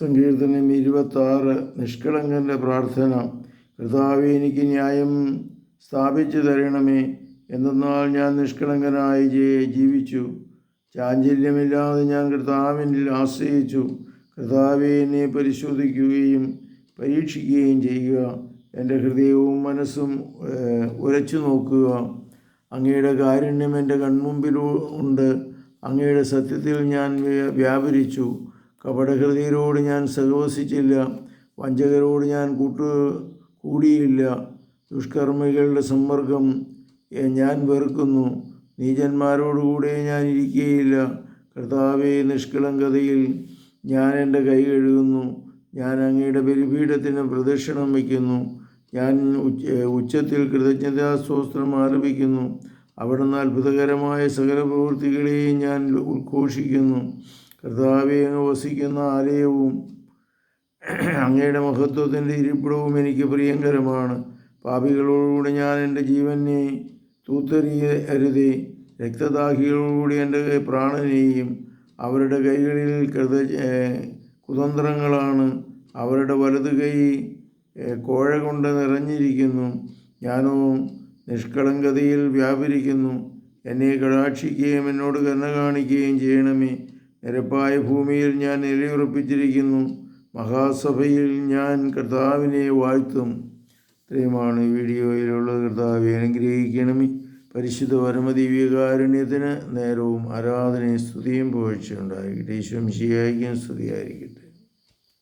സങ്കീർത്തനം ഇരുപത്താറ് നിഷ്കളങ്കന്റെ പ്രാർത്ഥന. കർത്താവ് എനിക്ക് ന്യായം സ്ഥാപിച്ചു തരണമേ. എന്തെന്നാൽ ഞാൻ നിഷ്കളങ്കനായി ജീവിച്ചു. ചാഞ്ചല്യമില്ലാതെ ഞാൻ കർത്താവിനിൽ ആശ്രയിച്ചു. കർത്താവെ എന്നെ പരിശോധിക്കുകയും പരീക്ഷിക്കുകയും ചെയ്യുക. എന്റെ ഹൃദയവും മനസ്സും ഉരച്ചു നോക്കുക. അങ്ങയുടെ കാരുണ്യം എന്റെ കൺമുമ്പിൽ ഉണ്ട്. അങ്ങയുടെ സത്യത്തിൽ ഞാൻ വ്യാപരിച്ചു. കപടഹൃദയരോട് ഞാൻ സഹവസിച്ചില്ല. വഞ്ചകരോട് ഞാൻ കൂട്ട് കൂടിയില്ല. ദുഷ്കർമ്മികളുടെ സമ്മർഗം ഞാൻ വെറുക്കുന്നു. നീചന്മാരോടുകൂടെ ഞാൻ ഇരിക്കുകയില്ല. കർത്താവെ നിഷ്കളങ്കതയിൽ ഞാൻ എന്റെ കൈ കഴുകുന്നു. ഞാൻ അങ്ങയുടെ ബലിപീഠത്തിന് പ്രദക്ഷിണം വയ്ക്കുന്നു. ഞാൻ ഉച്ച ഉച്ചത്തിൽ കൃതജ്ഞതാസ്തോത്രം ആരംഭിക്കുന്നു. അവിടുന്ന് അത്ഭുതകരമായ സകല പ്രവൃത്തികളെയും ഞാൻ ഉദ്ഘോഷിക്കുന്നു. കർത്താവെ അങ്ങ് വസിക്കുന്ന ആലയവും അങ്ങയുടെ മഹത്വത്തിന്റെ ഇരിപ്പിടവും എനിക്ക് പ്രിയങ്കരമാണ്. പാപികളോടുകൂടി ഞാൻ എന്റെ ജീവനെ തൂത്തെറിയ അരുതേ രക്തദാഹികളോടുകൂടി എന്റെ പ്രാണനെയും അവരുടെ കൈകളിൽ കൃത കുതന്ത്രങ്ങളാണ്. അവരുടെ വലത് കൈ കോഴ കൊണ്ട് നിറഞ്ഞിരിക്കുന്നു. ഞാനോ നിഷ്കളങ്കതയിൽ വ്യാപരിക്കുന്നു. എന്നെ കടാക്ഷിക്കുകയും എന്നോട് കരുണ കാണിക്കുകയും ചെയ്യണമേ. നിരപ്പായ ഭൂമിയിൽ ഞാൻ നിലയുറപ്പിച്ചിരിക്കുന്നു. മഹാസഭയിൽ ഞാൻ കർത്താവിനെ വാഴ്ത്തും. ഇത്രയുമാണ് വീഡിയോയിലുള്ള കർത്താവെ അനുഗ്രഹിക്കണമേ. പരിശുദ്ധ പരമദിവ്യകാരുണ്യത്തിന് നേരവും ആരാധനയും സ്തുതിയും പോഴ്ചയുണ്ടായിരിക്കട്ടെ ഈശ്വംശിയായിരിക്കും സ്തുതിയായിരിക്കട്ടെ.